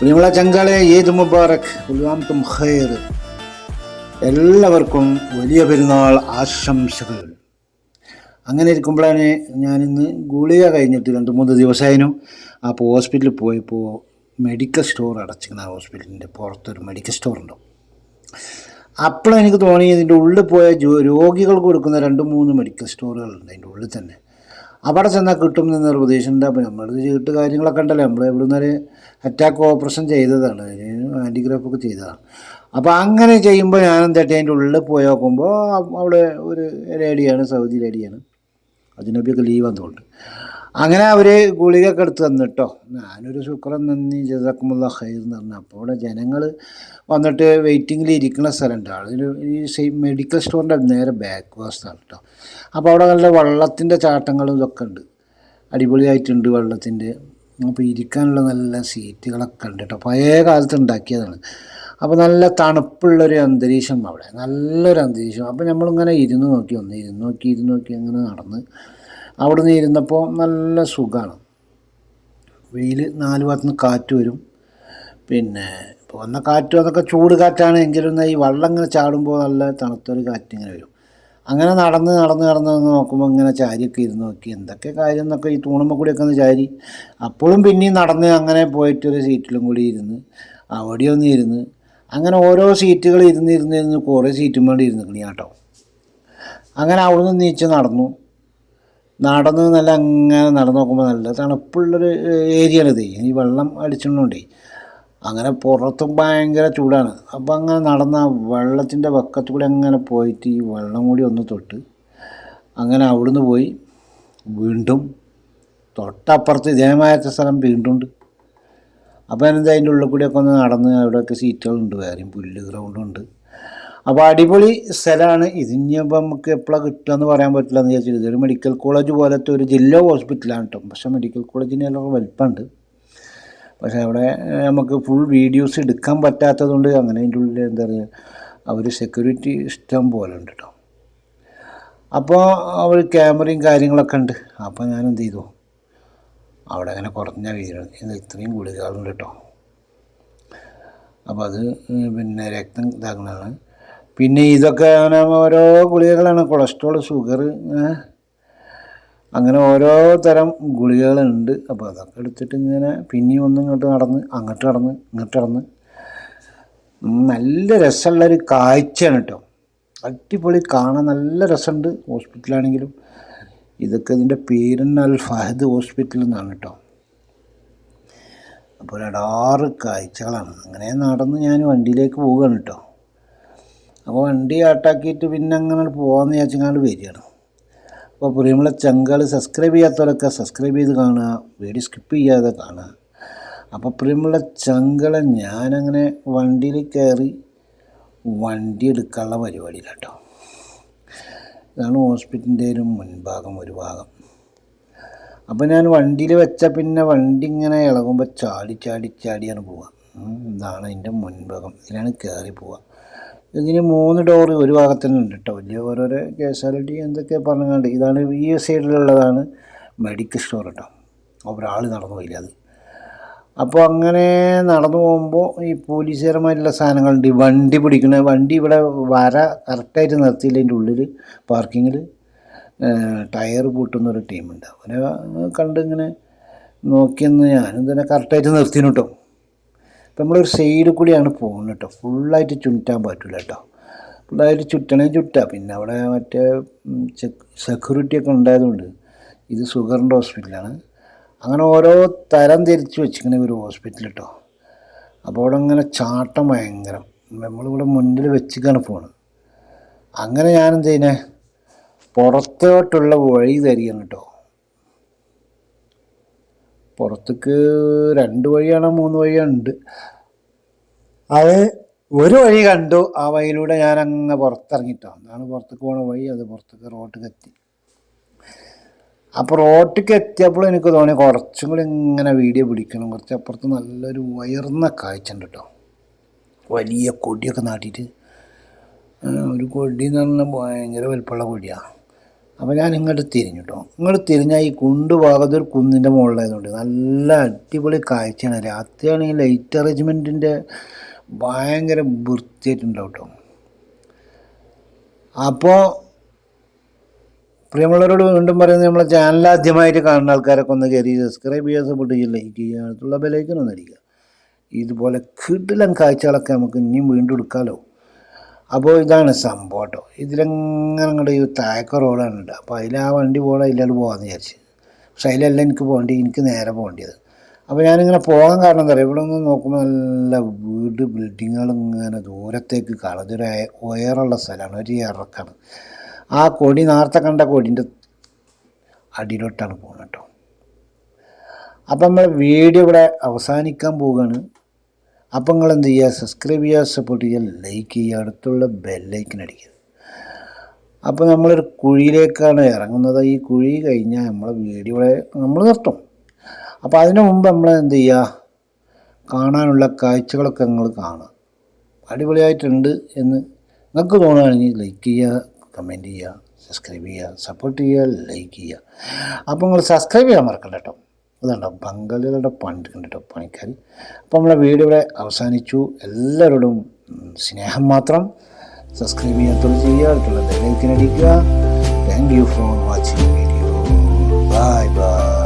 പ്രിയമുള്ള ചങ്കാളെ ഈദ് മുബാറക് ഉൽവാംതും ഖൈർ. എല്ലാവർക്കും വലിയ പെരുന്നാൾ ആശംസകൾ. അങ്ങനെ ഇരിക്കുമ്പോഴാണ് ഞാനിന്ന് ഗുളിക കഴിഞ്ഞിട്ട് രണ്ട് മൂന്ന് ദിവസമായിരുന്നു അപ്പോൾ ഹോസ്പിറ്റലിൽ പോയപ്പോൾ മെഡിക്കൽ സ്റ്റോർ അടച്ചിരിക്കുന്ന ആ ഹോസ്പിറ്റലിന്റെ പുറത്തൊരു മെഡിക്കൽ സ്റ്റോർ ഉണ്ടാവും അപ്പോഴാണ് എനിക്ക് തോന്നി ഇതിന്റെ ഉള്ളിൽ പോയ രോഗികൾ രോഗികൾക്ക് കൊടുക്കുന്ന രണ്ട് മൂന്ന് മെഡിക്കൽ സ്റ്റോറുകളുണ്ട് അതിന്റെ ഉള്ളിൽ തന്നെ. അവിടെ ചെന്നാൽ കിട്ടും എന്നൊരു പ്രതീക്ഷയുണ്ട്. അപ്പോൾ നമ്മൾ ചീട്ട് കാര്യങ്ങളൊക്കെ ഉണ്ടല്ലോ. നമ്മൾ എവിടെ നിന്നൊരു അറ്റാക്ക് ഓപ്പറേഷൻ ചെയ്തതാണ്. ആന്റിഗ്രാഫൊക്കെ ചെയ്തതാണ്. അപ്പോൾ അങ്ങനെ ചെയ്യുമ്പോൾ ഞാൻ എന്താട്ടി അതിന്റെ ഉള്ളിൽ പോയി നോക്കുമ്പോൾ അവിടെ ഒരു ലേഡിയാണ് സൗദി ലേഡിയാണ് അതിനൊക്കെ ലീവ് വന്നുകൊണ്ട് അങ്ങനെ അവർ ഗുളികയൊക്കെ എടുത്ത് തന്നിട്ടോ. ഞാനൊരു ശുക്രൻ നന്ദി ജസാക്കുമുള്ള ഹൈർ എന്ന് പറഞ്ഞു. അപ്പോൾ അവിടെ ജനങ്ങൾ വന്നിട്ട് വെയിറ്റിങ്ങിൽ ഇരിക്കുന്ന സ്ഥലമുണ്ട്. അതിന് ഈ സെയിം മെഡിക്കൽ സ്റ്റോറിന്റെ നേരെ ബാക്ക് വശത്താണ് കേട്ടോ അപ്പോൾ അവിടെ നല്ല വെള്ളത്തിന്റെ ചാട്ടങ്ങളും ഇതൊക്കെ ഉണ്ട്. അടിപൊളിയായിട്ടുണ്ട് വെള്ളത്തിന്റെ അപ്പോൾ ഇരിക്കാനുള്ള നല്ല സീറ്റുകളൊക്കെ ഉണ്ട് കേട്ടോ പഴയ കാലത്ത് ഉണ്ടാക്കിയതാണ്. അപ്പോൾ നല്ല തണുപ്പുള്ളൊരു അന്തരീക്ഷം അവിടെ. നല്ലൊരു അന്തരീക്ഷം. അപ്പോൾ നമ്മളിങ്ങനെ ഇരുന്ന് നോക്കി ഒന്ന് ഇരുന്ന് നോക്കി ഇരുന്ന് നോക്കി അങ്ങനെ നടന്ന് അവിടെ ഇരുന്നപ്പോൾ നല്ല സുഖമാണ്. വെയിൽ നാല് ഭാഗത്തുനിന്ന് കാറ്റ് വരും. പിന്നെ ഇപ്പോൾ വന്ന കാറ്റ് അതൊക്കെ ചൂട് കാറ്റാണ്. എങ്കിലും ഈ വെള്ളം ഇങ്ങനെ ചാടുമ്പോൾ നല്ല തണുത്തൊരു കാറ്റ് ഇങ്ങനെ വരും. അങ്ങനെ നടന്ന് നടന്ന് നടന്ന് നോക്കുമ്പോൾ ഇങ്ങനെ ചാരിയൊക്കെ ഇരുന്ന് നോക്കി. എന്തൊക്കെ കാര്യം എന്നൊക്കെ ഈ തൂണുമ്പോൾ കൂടിയൊക്കെ ഒന്ന് ചാരി. അപ്പോഴും പിന്നെയും നടന്ന് അങ്ങനെ പോയിട്ടൊരു സീറ്റിലും കൂടി ഇരുന്ന് അവിടെ ഒന്ന് ഇരുന്ന് അങ്ങനെ ഓരോ സീറ്റുകൾ ഇരുന്ന് ഇരുന്ന് ഇരുന്ന് കുറേ സീറ്റും വേണ്ടി ഇരുന്നിക്കണി കേട്ടോ. അങ്ങനെ അവിടെ നിന്ന് നീച്ച് നടന്നു. നടന്ന് നല്ല അങ്ങനെ നടന്ന് നോക്കുമ്പോൾ നല്ല തണുപ്പുള്ളൊരു ഏരിയയാണിത് ഈ വെള്ളം അടിച്ചിട്ടുണ്ടേ അങ്ങനെ പുറത്തും ഭയങ്കര ചൂടാണ്. അപ്പോൾ അങ്ങനെ നടന്ന വെള്ളത്തിന്റെ വക്കത്തു കൂടി അങ്ങനെ പോയിട്ട് ഈ വെള്ളം കൂടി ഒന്ന് തൊട്ട് അങ്ങനെ അവിടുന്ന് പോയി. വീണ്ടും തൊട്ടപ്പുറത്ത് ഇതേമായത്തെ സ്ഥലം വീണ്ടും ഉണ്ട് അപ്പോൾ എന്താ അതിന്റെ ഉള്ളിൽ കൂടിയൊക്കെ ഒന്ന് നടന്ന് അവിടെയൊക്കെ സീറ്റുകളുണ്ട് വേറെയും പുല്ല് ഗ്രൗണ്ടുണ്ട് അപ്പോൾ അടിപൊളി സ്ഥലമാണ് ഇതിനിപ്പോൾ നമുക്ക് എപ്പോഴാണ് കിട്ടുക എന്ന് പറയാൻ പറ്റില്ല എന്ന് വിചാരിച്ചിട്ട് ഇതൊരു മെഡിക്കൽ കോളേജ് പോലത്തെ ഒരു ജില്ലാ ഹോസ്പിറ്റലാണ് കേട്ടോ പക്ഷേ മെഡിക്കൽ കോളേജിന് എല്ലാം വലിപ്പമുണ്ട് പക്ഷേ അവിടെ നമുക്ക് ഫുൾ വീഡിയോസ് എടുക്കാൻ പറ്റാത്തതുകൊണ്ട് അങ്ങനെ അതിന്റെ ഉള്ളിൽ എന്താ പറയുക അവർ സെക്യൂരിറ്റി ഇഷ്ടം പോലെ ഉണ്ട് കേട്ടോ അപ്പോൾ അവർ ക്യാമറയും കാര്യങ്ങളൊക്കെ ഉണ്ട്. അപ്പോൾ ഞാൻ എന്ത് ചെയ്തു? അവിടെ അങ്ങനെ കുറഞ്ഞ വീട് ഇത്രയും ഗുളികകളുണ്ട് കേട്ടോ അപ്പോൾ അത് പിന്നെ രക്തം ഇതാക്കുന്നതാണ്. പിന്നെ ഇതൊക്കെ അങ്ങനെ ഓരോ ഗുളികകളാണ്. കൊളസ്ട്രോൾ ഷുഗർ അങ്ങനെ ഓരോ തരം ഗുളികകളുണ്ട്. അപ്പോൾ അതൊക്കെ എടുത്തിട്ട് ഇങ്ങനെ പിന്നെയും ഒന്നും ഇങ്ങോട്ട് നടന്ന് അങ്ങോട്ട് നടന്ന് ഇങ്ങോട്ട് നടന്ന്. നല്ല രസമുള്ളൊരു കാഴ്ചയാണ് കേട്ടോ അടിപൊളി കാണാൻ നല്ല രസമുണ്ട് ഹോസ്പിറ്റലാണെങ്കിലും. ഇതൊക്കെ ഇതിന്റെ പേരിന് അൽ ഫഹദ് ഹോസ്പിറ്റൽ എന്നാണ് കേട്ടോ അപ്പോൾ ഒരു അടാറ് കാഴ്ചകളാണ്. അങ്ങനെ നടന്ന് ഞാൻ വണ്ടിയിലേക്ക് പോവുകയാണ് കേട്ടോ അപ്പോൾ വണ്ടി ആട്ടാക്കിയിട്ട് പിന്നെ അങ്ങനെ പോകാമെന്ന് വിചാരിച്ചങ്ങാണ്ട് വരികയാണ്. അപ്പോൾ പ്രിയമുള്ള ചങ്കാൾ സബ്സ്ക്രൈബ് ചെയ്യാത്തവരൊക്കെ സബ്സ്ക്രൈബ് ചെയ്ത് കാണുക. വീഡിയോ സ്കിപ്പ് ചെയ്യാതെ കാണുക. അപ്പോൾ പ്രിയമുള്ള ചങ്കളെ ഞാനങ്ങനെ വണ്ടിയിൽ കയറി വണ്ടി എടുക്കാനുള്ള പരിപാടിയിലാട്ടോ. ഇതാണ് ഹോസ്പിറ്റലിന്റെ ഒരു മുൻഭാഗം ഒരു ഭാഗം. അപ്പോൾ ഞാൻ വണ്ടിയിൽ വെച്ച പിന്നെ വണ്ടി ഇങ്ങനെ ഇളകുമ്പോൾ ചാടി ചാടി ചാടിയാണ് പോവുക. ഇതാണ് അതിന്റെ മുൻഭാഗം. ഇതിലാണ് കയറി പോവുക. ഇതിന് മൂന്ന് ഡോർ ഒരു ഭാഗത്തുനിന്നുണ്ട് കേട്ടോ. വലിയ ഓരോരോ കാഷ്വാലിറ്റി എന്തൊക്കെ പറഞ്ഞുകൊണ്ട് ഇതാണ് ഈ സൈഡിലുള്ളതാണ് മെഡിക്കൽ സ്റ്റോർ കേട്ടോ. ഒരാൾ നടന്നു പോയില്ല അത്. അപ്പോൾ അങ്ങനെ നടന്നു പോകുമ്പോൾ ഈ പോലീസുകാരന്മാരുള്ള സാധനങ്ങളുണ്ട്. ഈ വണ്ടി പിടിക്കുന്ന വണ്ടി ഇവിടെ വര കറക്റ്റായിട്ട് നിർത്തിയില്ല. അതിന്റെ ഉള്ളിൽ പാർക്കിങ്ങിൽ ടയർ പൂട്ടുന്ന ഒരു ടീമുണ്ട്. അവനെ കണ്ട് ഇങ്ങനെ നോക്കിയെന്ന് ഞാനും തന്നെ കറക്റ്റായിട്ട് ഇപ്പം നമ്മളൊരു സൈഡിൽ കൂടിയാണ് പോകുന്നത് കേട്ടോ ഫുള്ളായിട്ട് ചുറ്റാൻ പറ്റില്ല കേട്ടോ ഫുള്ളായിട്ട് ചുറ്റണേ ചുറ്റാം. പിന്നെ അവിടെ മറ്റേ സെക്യൂരിറ്റി ഒക്കെ ഉണ്ടായതുകൊണ്ട് ഇത് സുഗറിന്റെ ഹോസ്പിറ്റലാണ് അങ്ങനെ ഓരോ തരം തിരിച്ച് വെച്ചിങ്ങനെ ഒരു ഹോസ്പിറ്റൽ കേട്ടോ അപ്പോൾ അവിടെ അങ്ങനെ ചാട്ടം ഭയങ്കരം. നമ്മളിവിടെ മുന്നിൽ വെച്ചിക്കാണ് പോകുന്നത് അങ്ങനെ ഞാൻ ചെയ്യുന്നത് ചെയ്യുന്നേ പുറത്തോട്ടുള്ള വഴി തരികയാണ് കേട്ടോ പുറത്തേക്ക് രണ്ട് വഴിയാണോ മൂന്ന് വഴിയോ ഉണ്ട് അത് ഒരു വഴി കണ്ടു ആ വഴിയിലൂടെ ഞാൻ അങ്ങ് പുറത്തിറങ്ങിട്ടോ. അതാണ് പുറത്തേക്ക് പോണ വഴി അത് പുറത്തേക്ക് റോട്ടിൽ എത്തി. അപ്പോൾ റോട്ടിക്ക് എത്തിയപ്പോൾ എനിക്ക് തോന്നി കുറച്ചും കൂടി ഇങ്ങനെ വീഡിയോ പിടിക്കണം. കുറച്ച് അപ്പുറത്ത് നല്ലൊരു ഉയർന്ന കാഴ്ച ഉണ്ട് കേട്ടോ വലിയ കൊടിയൊക്കെ നാട്ടിയിട്ട്. ഒരു കൊടി എന്ന് പറഞ്ഞാൽ ഭയങ്കര വലുപ്പമുള്ള കൊടിയാണ് അപ്പോൾ ഞാൻ ഇങ്ങോട്ട് തിരിഞ്ഞു കേട്ടോ ഇങ്ങോട്ട് തിരിഞ്ഞാൽ ഈ കുണ്ട് ഭാഗത്ത് ഒരു കുന്നിന്റെ മുകളിലായതുകൊണ്ട് നല്ല അടിപൊളി കാഴ്ചയാണ്. രാത്രിയാണെങ്കിൽ ലൈറ്റ് അറേഞ്ച്മെന്റിന്റെ ഭയങ്കര വൃത്തിയായിട്ടുണ്ടാവും കേട്ടോ അപ്പോൾ പ്രിയമുള്ളവരോട് വീണ്ടും പറയുന്നത് നമ്മളെ ചാനൽ ആദ്യമായിട്ട് കാണുന്ന ആൾക്കാരൊക്കെ ഒന്ന് കയറി സബ്സ്ക്രൈബ് ചെയ്യാൻ സപ്പോർട്ട് ചെയ്യുക ലൈക്ക് ചെയ്യുക ബെലൈക്കൻ ഒന്ന് അടിക്കുക. ഇതുപോലെ കിടിലൻ കാഴ്ചകളൊക്കെ നമുക്ക് ഇനിയും വീണ്ടും എടുക്കാമല്ലോ അപ്പോൾ ഇതാണ് സംഭവം കേട്ടോ. ഇതിലെങ്ങനെ അങ്ങോട്ട് ഈ താഴക്ക റോഡാണ് ഉണ്ട് അപ്പോൾ അതിൽ ആ വണ്ടി പോകണം അതിലാണ് പോകാമെന്ന് വിചാരിച്ച്. പക്ഷെ അതിലല്ല എനിക്ക് പോകേണ്ടി എനിക്ക് നേരെ പോകേണ്ടത് അപ്പോൾ ഞാനിങ്ങനെ പോകാൻ കാരണം എന്താ പറയുക ഇവിടെ ഒന്ന് നോക്കുമ്പോൾ നല്ല വീട് ബിൽഡിങ്ങുകൾ ഇങ്ങനെ ദൂരത്തേക്ക് കാണും. ഇതൊരു സ്ഥലമാണ് ഒരു ഇറക്കാണ്. ആ കൊടി നേരത്തെ കണ്ട കൊടിന്റെ അടിയിലോട്ടാണ് പോകുന്നത് കേട്ടോ. അപ്പം നമ്മൾ വീഡിയോ ഇവിടെ അവസാനിക്കാൻ പോവുകയാണ്. അപ്പം നിങ്ങൾ എന്ത് ചെയ്യുക സബ്സ്ക്രൈബ് ചെയ്യുക സപ്പോർട്ട് ചെയ്യുക ലൈക്ക് ചെയ്യുക അടുത്തുള്ള ബെല്ലൈക്കൻ അടിക്കുക. അപ്പോൾ നമ്മളൊരു കുഴിയിലേക്കാണ് ഇറങ്ങുന്നത്. ഈ കുഴി കഴിഞ്ഞാൽ നമ്മളെ വീഡിയോ നമ്മൾ നിർത്തും. അപ്പോൾ അതിനു മുമ്പ് നമ്മൾ എന്ത് ചെയ്യുക കാണാനുള്ള കാഴ്ചകളൊക്കെ നിങ്ങൾ കാണുക. അടിപൊളിയായിട്ടുണ്ട് എന്ന് നിങ്ങൾക്ക് തോന്നുകയാണെങ്കിൽ ലൈക്ക് ചെയ്യുക കമന്റ് ചെയ്യുക സബ്സ്ക്രൈബ് ചെയ്യുക സപ്പോർട്ട് ചെയ്യുക ലൈക്ക് ചെയ്യുക. അപ്പോൾ നിങ്ങൾ സബ്സ്ക്രൈബ് ചെയ്യാൻ മറക്കണ്ട കേട്ടോ. അതുണ്ടോ ബംഗാളികളുടെ പണ്ട് കണ്ടിട്ടോ പണിക്കാർ അപ്പോൾ നമ്മളെ വീഡിയോ ഇവിടെ അവസാനിച്ചു. എല്ലാവരോടും സ്നേഹം മാത്രം. സബ്സ്ക്രൈബ് ചെയ്യാൻ ചെയ്യുക അടുത്തുള്ള ബെല്ലൈക്കൻ അടിക്കുക. Thank you for watching video bye bye